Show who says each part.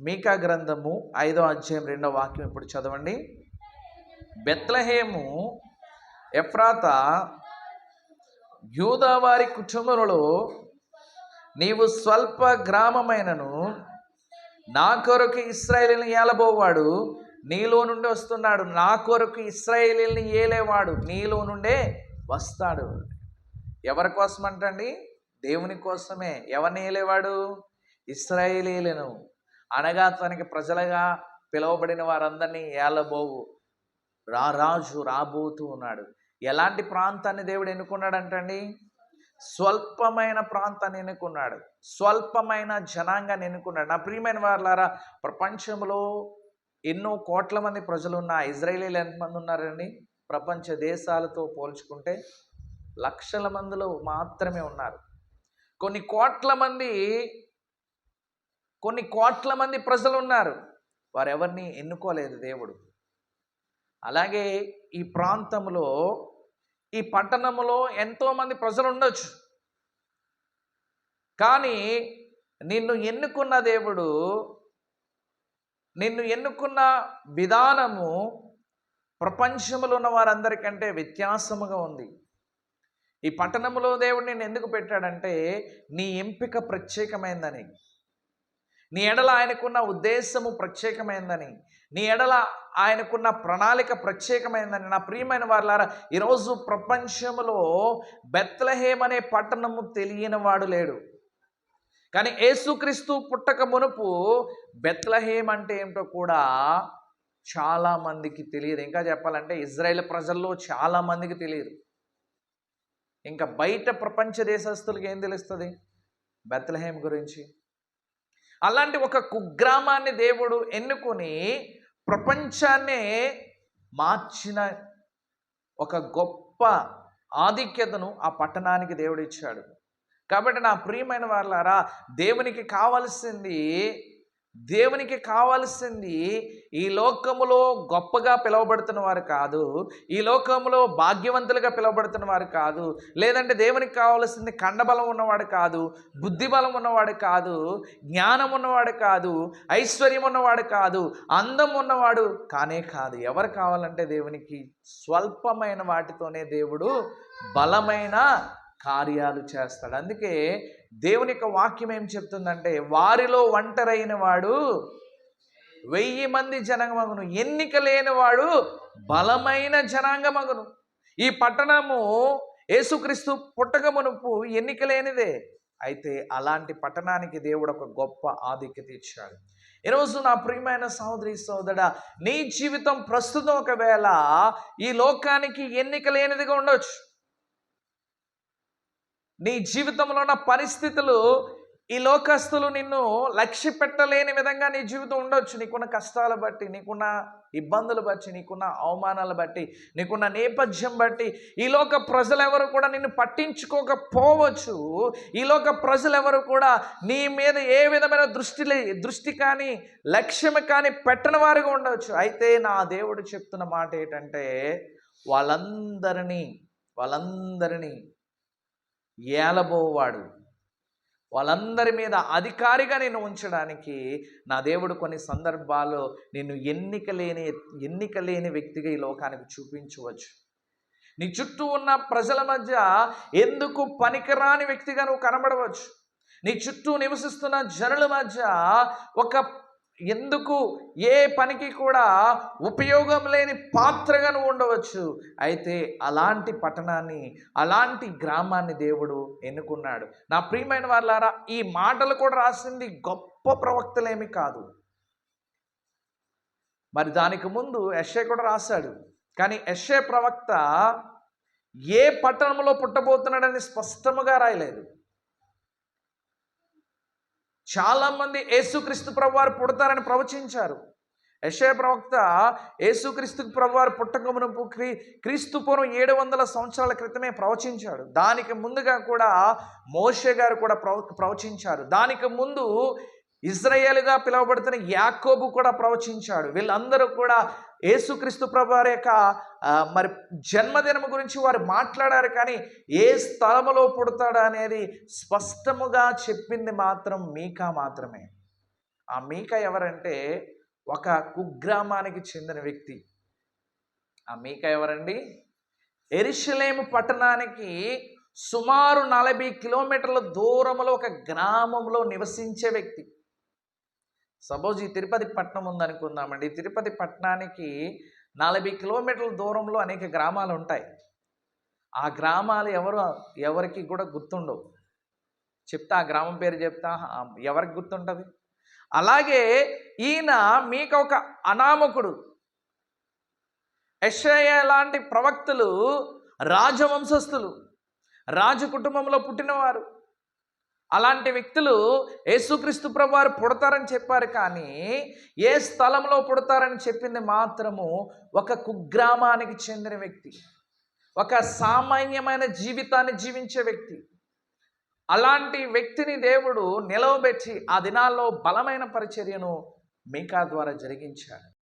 Speaker 1: మీకా గ్రంథము ఐదో అధ్యాయం రెండో వాక్యం ఇప్పుడు చదవండి? బెత్లహేము ఎఫ్రాత యూదావారి కుటుంబములలో నీవు స్వల్ప గ్రామమైనను నా కొరకు ఇస్రాయేలీని ఏలబోవాడు నీలో నుండి వస్తున్నాడు. నా కొరకు ఇస్రాయేలీని ఏలేవాడు నీలో నుండే వస్తాడు. ఎవరి కోసం అంటండి దేవుని కోసమే. ఎవరిని ఏలేవాడు? ఇస్రాయేలీలను. అనగా తనకి ప్రజలుగా పిలువబడిన వారందరినీ ఏలబోవు. రా రాజు రాబోతూ ఉన్నాడు. ఎలాంటి ప్రాంతాన్ని దేవుడు ఎన్నుకున్నాడంటండి? స్వల్పమైన ప్రాంతాన్ని ఎన్నుకున్నాడు. స్వల్పమైన జనాంగాన్ని ఎన్నుకున్నాడు. నా ప్రియమైన వారులారా ప్రపంచంలో ఎన్నో కోట్ల మంది ప్రజలు ఉన్న ఇజ్రాయేలీలు ఎంతమంది ఉన్నారండి? ప్రపంచ దేశాలతో పోల్చుకుంటే లక్షల మందిలో మాత్రమే ఉన్నారు. కొన్ని కోట్ల మంది కొన్ని కోట్ల మంది ప్రజలు ఉన్నారు వారెవరిని ఎన్నుకోలేదు దేవుడు. అలాగే ఈ ప్రాంతంలో ఈ పట్టణంలో ఎంతోమంది ప్రజలు ఉండొచ్చు కానీ నిన్ను ఎన్నుకున్న దేవుడు నిన్ను ఎన్నుకున్న విధానము ప్రపంచంలో ఉన్న వారందరికంటే వ్యత్యాసముగా ఉంది. ఈ పట్టణంలో దేవుడు నేను ఎందుకు పెట్టాడంటే నీ ఎంపిక ప్రత్యేకమైందని. నీ ఎడల ఆయనకున్న ఉద్దేశము ప్రత్యేకమైందని నీ ఎడల ఆయనకున్న ప్రణాళిక ప్రత్యేకమైందని నా ప్రియమైన వారులారా ఈరోజు ప్రపంచంలో బెత్లహేమ్ అనే పట్టణము తెలియని వాడు లేడు. కానీ యేసుక్రీస్తు పుట్టక మునుపు బెత్లహేమ్ అంటే ఏమిటో కూడా చాలా మందికి తెలియదు. ఇంకా చెప్పాలంటే ఇజ్రాయెల్ ప్రజల్లో చాలా మందికి తెలియదు. ఇంకా బయట ప్రపంచ దేశస్తులకి ఏం తెలుస్తుంది? బెత్లహేమ్ గురించి. అలాంటి ఒక కుగ్రామాన్ని దేవుడు ఎన్నుకొని ప్రపంచాన్నే మార్చిన ఒక గొప్ప ఆధిక్యతను ఆ పట్టణానికి దేవుడు ఇచ్చాడు. కాబట్టి నా ప్రియమైన వాళ్ళారా దేవునికి కావలసింది దేవునికి కావాల్సింది ఈ లోకములో గొప్పగా పిలువబడుతున్న వారు కాదు ఈ లోకములో భాగ్యవంతులుగా పిలువబడుతున్న వారు కాదు లేదంటే దేవునికి కావాల్సింది కండబలం ఉన్నవాడు కాదు బుద్ధిబలం ఉన్నవాడు కాదు జ్ఞానం ఉన్నవాడు కాదు ఐశ్వర్యం ఉన్నవాడు కాదు అందం ఉన్నవాడు కానే కాదు. ఎవరు కావాలంటే దేవునికి స్వల్పమైన వాటితోనే దేవుడు బలమైన కార్యాలు చేస్తాడు. అందుకే దేవుని యొక్క వాక్యం ఏం చెప్తుందంటే వారిలో ఒంటరైన వాడు వెయ్యి మంది జనాంగమగును ఎన్నిక లేనివాడు బలమైన జనాంగమగును. ఈ పట్టణము యేసుక్రీస్తు పుట్టక మునుపు ఎన్నిక లేనిదే. అయితే అలాంటి పట్టణానికి దేవుడు ఒక గొప్ప ఆధిక్యత ఇచ్చాడు. ఈరోజు నా ప్రియమైన సహోదరి సోదర నీ జీవితం ప్రస్తుతం ఒకవేళ ఈ లోకానికి ఎన్నిక లేనిదిగా ఉండొచ్చు. నీ జీవితంలో ఉన్న పరిస్థితులు ఈ లోకస్తులు నిన్ను లక్ష్య పెట్టలేని విధంగా నీ జీవితం ఉండొచ్చు. నీకున్న కష్టాలు బట్టి నీకున్న ఇబ్బందులు బట్టి నీకున్న అవమానాలు బట్టి నీకున్న నేపథ్యం బట్టి ఈలోక ప్రజలెవరు కూడా నిన్ను పట్టించుకోకపోవచ్చు. ఈలోక ప్రజలెవరు కూడా నీ మీద ఏ విధమైన దృష్టి దృష్టి కానీ లక్ష్యం కానీ పెట్టని వారుగా ఉండవచ్చు అయితే నా దేవుడు చెప్తున్న మాట ఏంటంటే వాళ్ళందరినీ వాళ్ళందరినీ ఏలబోవాడు. వాళ్ళందరి మీద అధికారిగా నేను ఉంచడానికి నా దేవుడు కొన్ని సందర్భాల్లో నిన్ను ఎన్నిక లేని ఎన్నిక లేని వ్యక్తిగా ఈ లోకానికి చూపించవచ్చు. నీ చుట్టూ ఉన్న ప్రజల మధ్య ఎందుకు పనికిరాని వ్యక్తిగా నువ్వు కనబడవచ్చు? నీ చుట్టూ నివసిస్తున్న జనుల మధ్య ఒక ఎందుకు ఏ పనికి కూడా ఉపయోగం లేని పాత్రగా నువ్వు ఉండవచ్చు? అయితే అలాంటి పట్టణాన్ని అలాంటి గ్రామాన్ని దేవుడు ఎన్నుకున్నాడు. నా ప్రియమైన వాళ్ళారా ఈ మాటలు కూడా రాసింది గొప్ప ప్రవక్తలేమి కాదు. మరి దానికి ముందు యశ్ఏ కూడా రాశాడు. కానీ యశ్ఏ ప్రవక్త ఏ పట్టణంలో పుట్టబోతున్నాడని స్పష్టముగా రాయలేదు. చాలామంది యేసుక్రీస్తు ప్రభువారు పుడతారని ప్రవచించారు. యశయ ప్రవక్త యేసుక్రీస్తు ప్రభువారు పుట్టకమునపు క్రీ క్రీస్తు పూర్వం ఏడు వందల సంవత్సరాల క్రితమే ప్రవచించాడు. దానికి ముందుగా కూడా మోషే గారు కూడా ప్రవ ప్రవచించారు. దానికి ముందు ఇజ్రాయేల్గా పిలువబడుతున్న యాకోబు కూడా ప్రవచించాడు. వీళ్ళందరూ కూడా యేసుక్రీస్తు ప్రభు వారి యొక్క మరి జన్మదినం గురించి వారు మాట్లాడారు కానీ ఏ స్థలములో పుడతాడు అనేది స్పష్టముగా చెప్పింది మాత్రం మీకా మాత్రమే. ఆ మీక ఎవరంటే ఒక కుగ్రామానికి చెందిన వ్యక్తి. ఆ మీక ఎవరండి? ఎరిశలేము పట్టణానికి సుమారు నలభై కిలోమీటర్ల దూరంలో ఒక గ్రామంలో నివసించే వ్యక్తి. సపోజ్ ఈ తిరుపతి పట్టణం ఉందనుకుందామండి. ఈ తిరుపతి పట్టణానికి నలభై కిలోమీటర్ల దూరంలో అనేక గ్రామాలు ఉంటాయి. ఆ గ్రామాలు ఎవరు ఎవరికి కూడా గుర్తుండవు. చెప్తా ఆ గ్రామం పేరు చెప్తా ఎవరికి గుర్తుంటుంది? అలాగే ఈయన మీకు ఒక అనామకుడు. యెషయా లాంటి ప్రవక్తలు రాజవంశస్థులు. రాజు కుటుంబంలో పుట్టినవారు. అలాంటి వ్యక్తులు యేసుక్రీస్తు ప్రభువారు పుడతారని చెప్పారు కానీ ఏ స్థలంలో పుడతారని చెప్పింది మాత్రము ఒక కుగ్రామానికి చెందిన వ్యక్తి ఒక సామాన్యమైన జీవితాన్ని జీవించే వ్యక్తి. అలాంటి వ్యక్తిని దేవుడు నిలవబెట్టి ఆ దినాల్లో బలమైన పరిచర్యను మీకా ద్వారా జరిగించాడు.